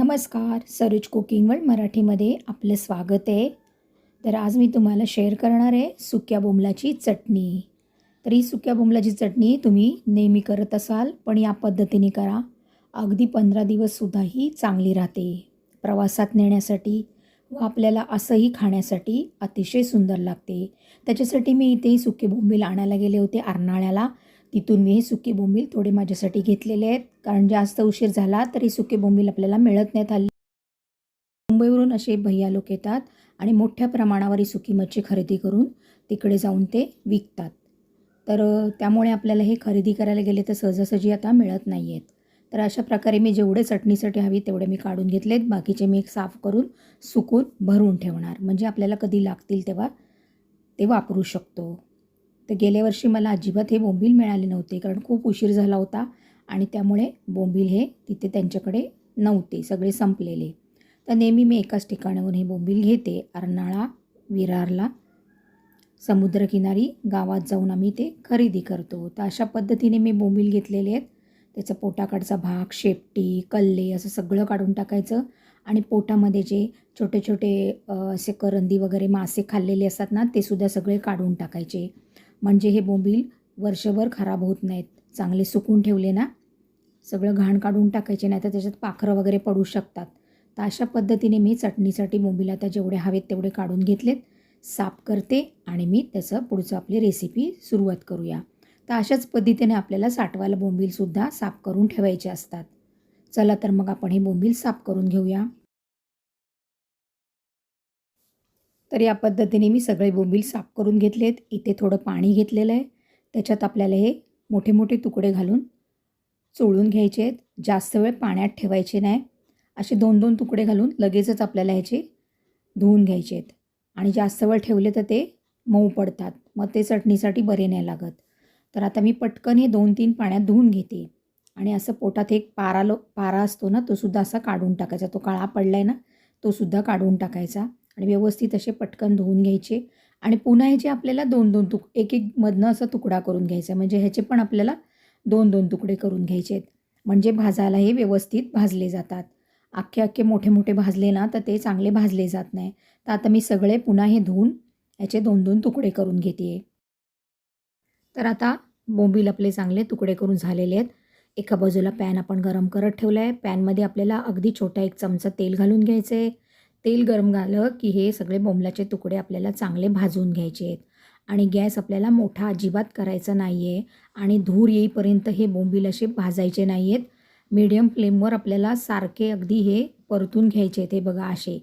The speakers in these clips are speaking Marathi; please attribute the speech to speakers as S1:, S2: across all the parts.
S1: नमस्कार सरोज कुकिंग वर्ल्ड मराठीमध्ये आपलं स्वागत आहे. तर आज मी तुम्हाला शेअर करणार आहे सुक्या बोंबलाची चटणी. तर ही सुक्या बोंबलाची चटणी तुम्ही नेहमी करत असाल पण या पद्धतीने करा. अगदी पंधरा दिवससुद्धा ही चांगली राहते. प्रवासात नेण्यासाठी व आपल्याला असंही खाण्यासाठी अतिशय सुंदर लागते. त्याच्यासाठी मी इथे सुके बोंबील आणायला गेले होते अर्नाळ्याला तिथून मी हे सुके बोंबील थोडे माझ्यासाठी घेतलेले आहेत. कारण जास्त उशीर झाला तरी सुके बोंबील आपल्याला मिळत नाहीत. हल्ली मुंबईवरून असे भैया लोक येतात आणि मोठ्या प्रमाणावर ही सुकी मच्छी खरेदी करून तिकडे जाऊन ते विकतात. तर त्यामुळे आपल्याला हे खरेदी करायला गेले तर सहजासहजी आता मिळत नाही आहेत तर अशा प्रकारे मी जेवढे चटणीसाठी हवी तेवढे मी काढून घेतलेत. बाकीचे मी एक साफ करून सुकून भरून ठेवणार. म्हणजे आपल्याला कधी लागतील तेव्हा ते वापरू शकतो. तर गेल्या वर्षी मला अजिबात हे बोंबील मिळाले नव्हते कारण खूप उशीर झाला होता आणि त्यामुळे बोंबील हे तिथे त्यांच्याकडे नव्हते सगळे संपलेले. तर नेहमी मी एकाच ठिकाणावरून हे बोंबील घेते. अर्नाळा विरारला समुद्रकिनारी गावात जाऊन आम्ही ते खरेदी करतो. तर अशा पद्धतीने मी बोंबील घेतलेले आहेत. त्याचा पोटाकडचा भाग शेपटी कल्ले असं सगळं काढून टाकायचं आणि पोटामध्ये जे छोटे छोटे असे करंदी वगैरे मासे खाल्लेले असतात ना ते सुद्धा सगळे काढून टाकायचे. म्हणजे हे बोंबील वर्षभर खराब होत नाहीत. चांगले सुकून ठेवले ना? सगळं घाण काढून टाकायचे नाही तर त्याच्यात पाखरं वगैरे पडू शकतात. तर अशा पद्धतीने मी चटणीसाठी बोंबील आता जेवढे हवेत तेवढे काढून घेतलेत. साफ करते आणि मी त्याचं पुढचं आपली रेसिपी सुरुवात करूया. तर अशाच पद्धतीने आपल्याला साठवायला बोंबीलसुद्धा साफ करून ठेवायचे असतात. चला तर मग आपण हे बोंबील साफ करून घेऊया. तर या पद्धतीने मी सगळे बोंबील साफ करून घेतलेत. इथे थोडं पाणी घेतलेलं आहे. त्याच्यात आपल्याला हे मोठे मोठे तुकडे घालून चोळून घ्यायचे आहेत. जास्त वेळ पाण्यात ठेवायचे नाही. असे दोन दोन तुकडे घालून लगेचच आपल्याला ह्याचे धुवून घ्यायचे आहेत. आणि जास्त वेळ ठेवले तर ते मऊ पडतात. मग ते चटणीसाठी बरे नाही लागत. तर आता मी पटकन हे दोन तीन पाण्यात धुवून घेते. आणि असं पोटात एक पारा लो पारा असतो ना तो सुद्धा असा काढून टाकायचा. तो काळा पडला आहे ना तोसुद्धा काढून टाकायचा. आणि व्यवस्थित असे पटकन धुवून घ्यायचे. आणि पुन्हा ह्याचे आपल्याला दोन दोन तुक एक एक मधनं असं तुकडा करून घ्यायचा. म्हणजे ह्याचे पण आपल्याला दोन दोन तुकडे करून घ्यायचे आहेत. म्हणजे भाजायला हे व्यवस्थित भाजले जातात. अख्खे अख्खे मोठे मोठे भाजले ना तर ते चांगले भाजले जात नाही. तर आता मी सगळे पुन्हा हे धुवून याचे दोन दोन तुकडे करून घेते तर आता बोंबील आपले चांगले तुकडे करून झालेले आहेत. एका बाजूला पॅन आपण गरम करत ठेवलं आहे पॅनमध्ये आपल्याला अगदी छोटा एक चमचा तेल घालून घ्यायचं आहे तेल गरम झालं की हे सगळे बोंबलाचे तुकडे आपल्याला चांगले भाजून घ्यायचे आहेत. आणि गॅस आपल्याला मोठा अजिबात करायचा नाही आहे आणि धूर येईपर्यंत हे बोंबील असे भाजायचे नाही आहेत मीडियम फ्लेमवर आपल्याला सारखे अगदी हे परतून घ्यायचे आहेत हे बघा असे.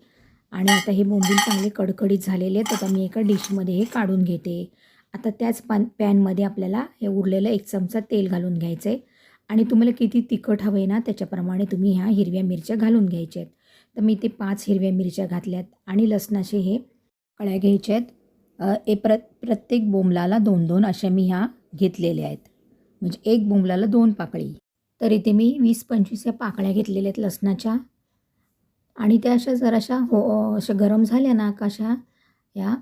S1: आणि आता हे बोंबील चांगले कडकडीत झालेले आहेत आता मी एका डिशमध्ये हे काढून घेते. आता त्याच पान पॅनमध्ये आपल्याला हे उरलेलं एक चमचा तेल घालून घ्यायचं आहे आणि तुम्हाला किती तिखट हवं आहे ना त्याच्याप्रमाणे तुम्ही ह्या हिरव्या मिरच्या घालून घ्यायच्या आहेत. तर मी ते पाच हिरव्या मिरच्या घातल्यात आणि लसणाचे हे कळ्या घ्यायच्या आहेत. ए प्र प्रत्येक बोंबलाला दोन दोन अशा मी ह्या घेतलेल्या आहेत. म्हणजे एक बोंबलाला दोन पाकळी. तर इथे मी वीस पंचवीस या पाकळ्या घेतलेल्या आहेत लसणाच्या. आणि त्या अशा जराशा हो अशा गरम झाल्या ना कशा या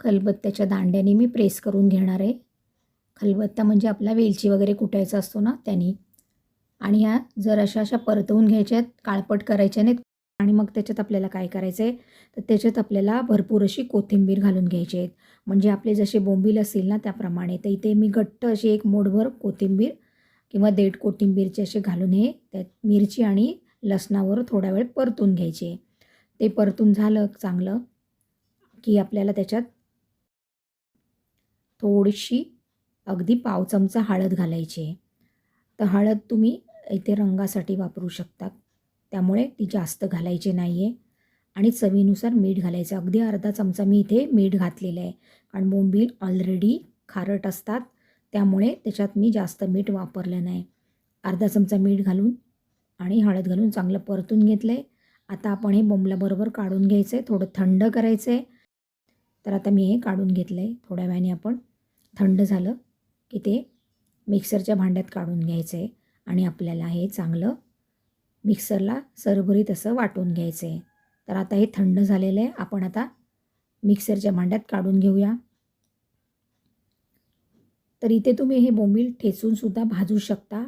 S1: खलबत्त्याच्या दांड्याने मी प्रेस करून घेणार आहे. खलबत्ता म्हणजे आपला वेलची वगैरे कुटायचा असतो ना त्यांनी. आणि ह्या जर अशा अशा परतवून घ्यायच्या आहेत काळपट करायच्या नाहीत. आणि मग त्याच्यात आपल्याला काय करायचं आहे तर त्याच्यात आपल्याला भरपूर अशी कोथिंबीर घालून घ्यायची आहेत. म्हणजे आपले जसे बोंबील असतील ना त्याप्रमाणे तर इथे मी घट्ट अशी एक मोठभर कोथिंबीर किंवा देठ कोथिंबीरचे असे घालून हे त्यात मिरची आणि लसणावर थोडा वेळ परतून घ्यायचे ते परतून झालं चांगलं की आपल्याला त्याच्यात थोडीशी अगदी पाव चमचा हळद घालायची आहे. तर हळद तुम्ही इथे रंगासाठी वापरू शकता. त्यामुळे ती जास्त घालायची नाही आहे आणि चवीनुसार मीठ घालायचं. अगदी अर्धा चमचा मी इथे मीठ घातलेलं आहे. कारण बोंबील ऑलरेडी खारट असतात. त्यामुळे त्याच्यात मी जास्त मीठ वापरलं नाही. अर्धा चमचा मीठ घालून आणि हळद घालून चांगलं परतून घेतलं आहे आता आपण हे बोंबल्याबरोबर काढून घ्यायचं आहे थोडं थंड करायचं आहे तर आता मी हे काढून घेतलं आहे थोड्या वेळाने आपण थंड झालं की ते मिक्सरच्या भांड्यात काढून घ्यायचं आहे आणि आपल्याला हे चांगलं मिक्सरला सरभरीत असं वाटून घ्यायचं. आहे तर आता हे थंड झालेलं आहे. आपण आता मिक्सरच्या भांड्यात काढून घेऊया. तर इथे तुम्ही हे बोंबील ठेचूनसुद्धा भाजू शकता.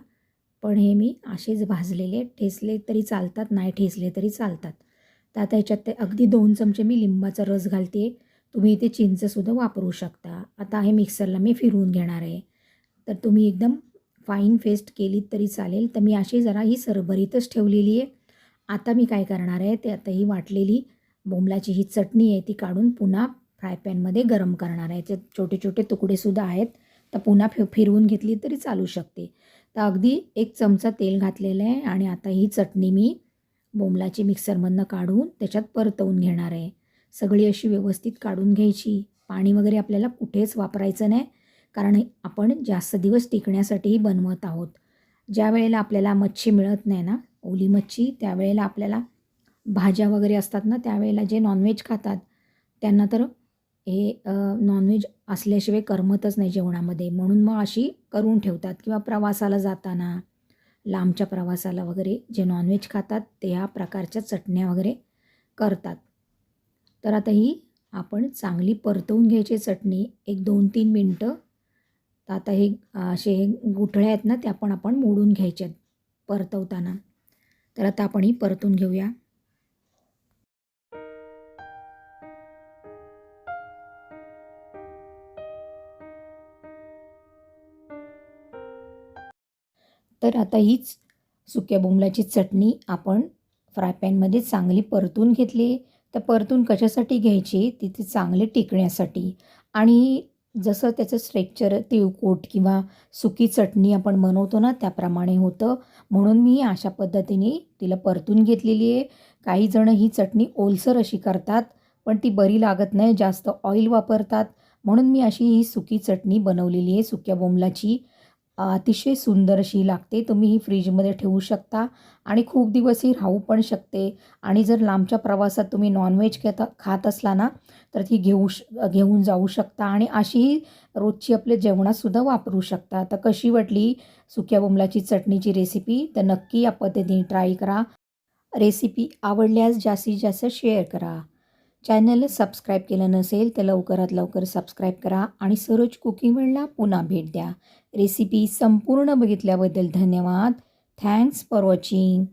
S1: पण हे मी असेच भाजलेले. ठेसले तरी चालतात नाही ठेसले तरी चालतात. तर आता ह्याच्यात ते अगदी दोन चमचे मी लिंबाचा रस घालते. तुम्ही इथे चिंचसुद्धा वापरू शकता. आता हे मिक्सरला मी फिरवून घेणार आहे. तर तुम्ही एकदम फाईन फेस्ट केली तरी चालेल. तर मी अशी जरा ही सरभरीतच ठेवलेली आहे. आता मी काय करणार आहे ते आता ही वाटलेली बोंबलाची ही चटणी आहे ती काढून पुन्हा फ्राय पॅनमध्ये गरम करणार आहे. त्यात छोटे छोटे तुकडेसुद्धा आहेत. तर पुन्हा फि फिरवून घेतली तरी चालू शकते. तर अगदी एक चमचा तेल घातलेलं आहे आणि आता ही चटणी मी बोंबलाची मिक्सरमधनं काढून त्याच्यात परतवून घेणार आहे. सगळी अशी व्यवस्थित काढून घ्यायची. पाणी वगैरे आपल्याला कुठेच वापरायचं नाही. कारण आपण जास्त दिवस टिकण्यासाठीही बनवत आहोत. ज्या वेळेला आपल्याला मच्छी मिळत नाही ना ओली मच्छी त्यावेळेला आपल्याला भाज्या वगैरे असतात ना त्यावेळेला जे नॉनव्हेज खातात त्यांना तर हे नॉनव्हेज असल्याशिवाय करमतच नाही जेवणामध्ये. म्हणून मग अशी करून ठेवतात किंवा प्रवासाला जाताना लांबच्या प्रवासाला वगैरे जे नॉनव्हेज खातात ते ह्या प्रकारच्या चटण्या वगैरे करतात. तर आता ही आपण चांगली परतवून घ्यायची चटणी एक दोन तीन मिनटं तर आता हे असे हे गुठळ्या आहेत ना त्या पण आपण मोडून घ्यायच्या परतवताना. तर आता आपण ही परतून घेऊया. तर आता हीच सुक्या बोंबलाची चटणी आपण फ्राय पॅनमध्ये चांगली परतून घेतली तर परतून कशासाठी घ्यायची? तिथे चांगले टिकण्यासाठी. आणि जसं त्याचं स्ट्रेक्चर तिळकोट किंवा सुकी चटणी आपण बनवतो ना त्याप्रमाणे होतं. म्हणून मी अशा पद्धतीने तिला परतून घेतलेली आहे. काही जणं ही चटणी ओलसर अशी करतात पण ती बरी लागत नाही जास्त ऑइल वापरतात. म्हणून मी अशी ही सुकी चटणी बनवलेली आहे सुक्या बोंबलाची. अतिशय सुंदर अशी लागते. तुम्ही ही फ्रीजमध्ये ठेवू शकता आणि खूप दिवस ही राहू पण शकते. आणि जर लांबच्या प्रवासात तुम्ही नॉनव्हेज घेता खात असला ना तर ती घेऊ श घेऊन जाऊ शकता आणि अशीही रोजची आपल्या जेवणातसुद्धा वापरू शकता. तर कशी वाटली सुक्या बोंबलाची चटणीची रेसिपी तर नक्की या पद्धतीने ट्राय करा. रेसिपी आवडल्यास जास्तीत जास्त शेअर करा. चॅनलला सबस्क्राईब केलं नसेल तर लवकरात लवकर सबस्क्राईब करा आणि सरोज कुकिंग पुन्हा भेट द्या. रेसिपी संपूर्ण बघितल्याबद्दल धन्यवाद. Thanks for watching